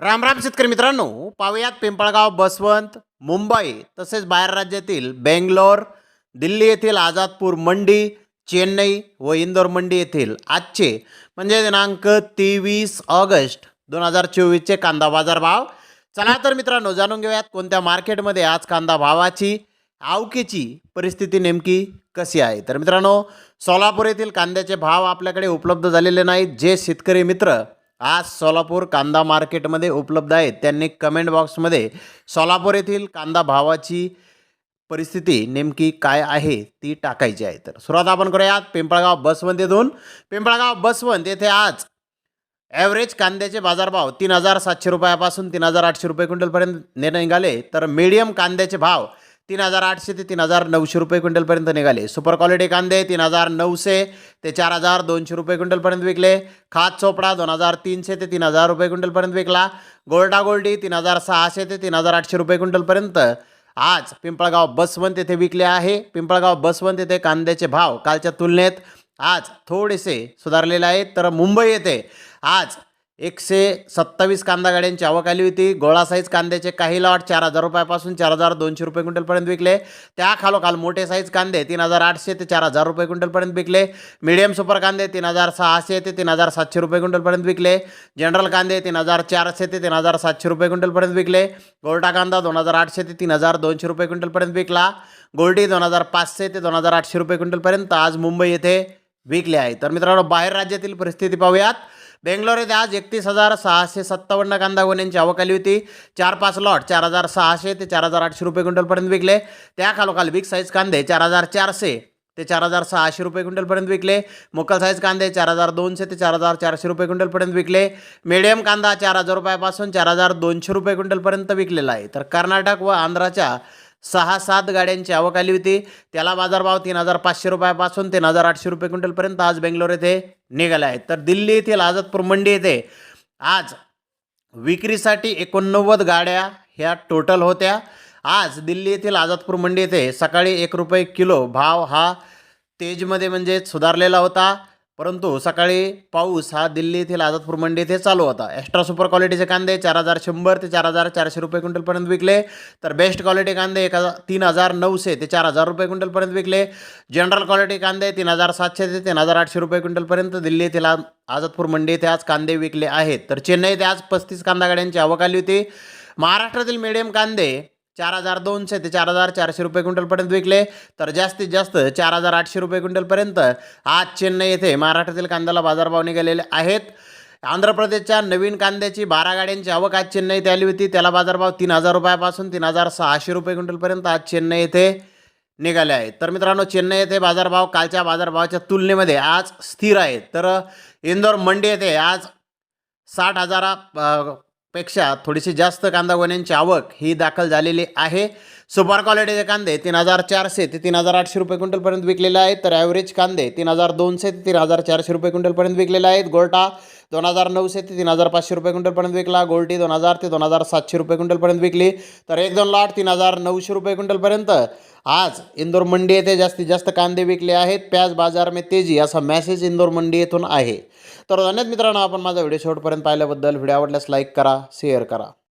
राम राम शेतकरी मित्रांनो पाहुयात पिंपळगाव बसवंत मुंबई तसेच बाहेर राज्यातील बेंगलोर दिल्ली येथील आझादपूर मंडी चेन्नई व इंदोर मंडी येथील आजचे म्हणजे दिनांक तेवीस ऑगस्ट दोन हजार चोवीसचे कांदा बाजार भाव. चला तर मित्रांनो जाणून घेऊयात कोणत्या मार्केटमध्ये आज कांदा भावाची आवकेची परिस्थिती नेमकी कशी आहे. तर मित्रांनो सोलापूर येथील कांद्याचे भाव आपल्याकडे उपलब्ध झालेले नाहीत. जे शेतकरी मित्र आज सोलापूर कांदा मार्केटमध्ये उपलब्ध आहेत. त्यांनी कमेंट बॉक्समध्ये सोलापूर येथील कांदा भावाची परिस्थिती नेमकी काय आहे ती टाकायची आहे. तर सुरुवात आपण करूयात. पिंपळगाव बसवंत येथून पिंपळगाव बसवंत येथे आज ॲव्हरेज कांद्याचे बाजारभाव तीन हजार सातशे रुपयापासून तीन हजार आठशे रुपये क्विंटलपर्यंत निर्णय निघाले. तर मीडियम कांद्याचे भाव तीन हजार आठशे ते तीन हजार नऊशे रुपये क्विंटलपर्यंत निघाले. सुपर क्वालिटी कांदे तीन हजार नऊशे ते चार हजार दोनशे रुपये क्विंटलपर्यंत विकले. खात चोपडा दोन हजार तीनशे ते तीन हजार रुपये क्विंटलपर्यंत विकला. गोल्डा गोल्डी तीन हजार सहाशे ते तीन हजार आठशे रुपये क्विंटलपर्यंत. आज पिंपळगाव बसवंत येथे विकले आहे. पिंपळगाव बसवंत येथे कांद्याचे भाव कालच्या तुलनेत आज थोडेसे सुधारलेले आहेत. तर मुंबई येथे आज एकशे सत्तावीस कांदा गाड्यांची आवक आली होती. गोळा साईज कांद्याचे काही लॉट चार हजार रुपयापासून चार हजार दोनशे रुपये क्विंटलपर्यंत विकले. त्या खालोखाल मोठे साईज कांदे तीन हजार आठशे ते चार हजार रुपये क्विंटलपर्यंत विकले. मीडियम सुपर कांदे तीन हजार सहाशे ते तीन हजार सातशे रुपये क्विंटलपर्यंत विकले. जनरल कांदे तीन हजार चारशे ते तीन हजार सातशे रुपये क्विंटलपर्यंत विकले. गोल्टा कांदा दोन हजार आठशे ते तीन हजार दोनशे रुपये क्विंटलपर्यंत विकला. गोल्डी दोन हजार पाचशे ते दोन हजार आठशे रुपये क्विंटलपर्यंत आज मुंबई येथे विकले आहे. तर मित्रांनो बाहेर राज्यातील परिस्थिती पाहूयात. बेंगलोर येथे आज एकतीस हजार सहाशे सत्तावन्न कांदा गोण्यांची आवक आली होती. चार पाच लॉट चार हजार सहाशे ते चार हजार आठशे रुपये क्विंटलपर्यंत विकले. त्या खालोखाल बिग साईज कांदे चार हजार चारशे ते चार हजार सहाशे रुपये क्विंटलपर्यंत विकले. मोकल साईज कांदे चार हजार दोनशे ते चार हजार चारशे रुपये क्विंटलपर्यंत विकले. मिडियम कांदा चार हजार रुपयापासून चार हजार दोनशे रुपये क्विंटलपर्यंत विकलेला आहे. तर कर्नाटक व आंध्राच्या सहा सात गाड्यांची आवक आली होती. त्याला बाजारभाव तीन हजार पाचशे रुपयापासून तीन हजार आठशे रुपये क्विंटलपर्यंत आज बेंगलोर येथे निघाले आहेत. तर दिल्ली येथील आझादपूर मंडी येथे आज विक्रीसाठी एकोणनव्वद गाड्या ह्या टोटल होत्या. आज दिल्ली येथील आझादपूर मंडी येथे सकाळी एक रुपये किलो भाव हा तेजमध्ये म्हणजे सुधारलेला होता. परंतु सकाळी पाऊस हा दिल्ली येथील आझादपूर मंडी येथे चालू होता. एक्स्ट्रा सुपर क्वालिटीचे कांदे चार हजार शंभर ते चार हजार चारशे रुपये क्विंटलपर्यंत विकले. तर बेस्ट क्वालिटी कांदे एक हजार तीन हजार नऊशे ते चार हजार रुपये क्विंटलपर्यंत विकले. जनरल क्वालिटी कांदे तीन हजार सातशे ते तीन हजार आठशे रुपये क्विंटलपर्यंत दिल्ली येथील आझादपूर मंडी येथे आज कांदे विकले आहेत. तर चेन्नई येथे आज पस्तीस कांदा गाड्यांची आवक आली होती. महाराष्ट्रातील मिडियम कांदे चार हजार दोनशे ते चार हजार चारशे रुपये क्विंटलपर्यंत विकले. तर जास्तीत जास्त चार हजार आठशे रुपये क्विंटलपर्यंत आज चेन्नई येथे महाराष्ट्रातील कांद्याला बाजारभाव निघालेले आहेत. आंध्र प्रदेशच्या नवीन कांद्याची बारा गाड्यांची आवक आज चेन्नईत आली होती. त्याला बाजारभाव तीन हजार रुपयापासून तीन हजार सहाशे रुपये क्विंटलपर्यंत आज चेन्नई येथे निघाले आहेत. तर मित्रांनो चेन्नई येथे बाजारभाव कालच्या बाजारभावाच्या तुलनेमध्ये आज स्थिर आहेत. तर इंदोर मंडी येथे आज साठ हजारा पेक्षा थोडीशी जास्त कांदा गोण्यांची आवक ही दाखल झालेली आहे. सुपर क्वालिटीचे कांदे तीन हजार चारशे ते तीन हजार आठशे रुपये क्विंटलपर्यंत विकलेले आहेत. तर ॲव्हरेज कांदे तीन हजार दोनशे ते तीन हजार चारशे रुपये क्विंटलपर्यंत विकलेले आहेत. गोल्टा दोन हजार नऊशे ते तीन हजार पाचशे रुपये क्विंटलपर्यंत विकला. गोल्टी दोन हजार ते दोन हजार सातशे रुपये क्विंटलपर्यंत विकली. तर एक दोन लाट तीन हजार नऊशे रुपये क्विंटलपर्यंत. आज इंदोर मंडी येथे जास्तीत जास्त कांदे विकले आहेत. प्याज बाजार में तेजी असा मेसेज इंदोर मंडी येथून आहे. तर धन्यवाद मित्रांनो आपण माझा व्हिडिओ शेवटपर्यंत पाहिल्याबद्दल. व्हिडिओ आवडल्यास लाईक करा शेअर करा.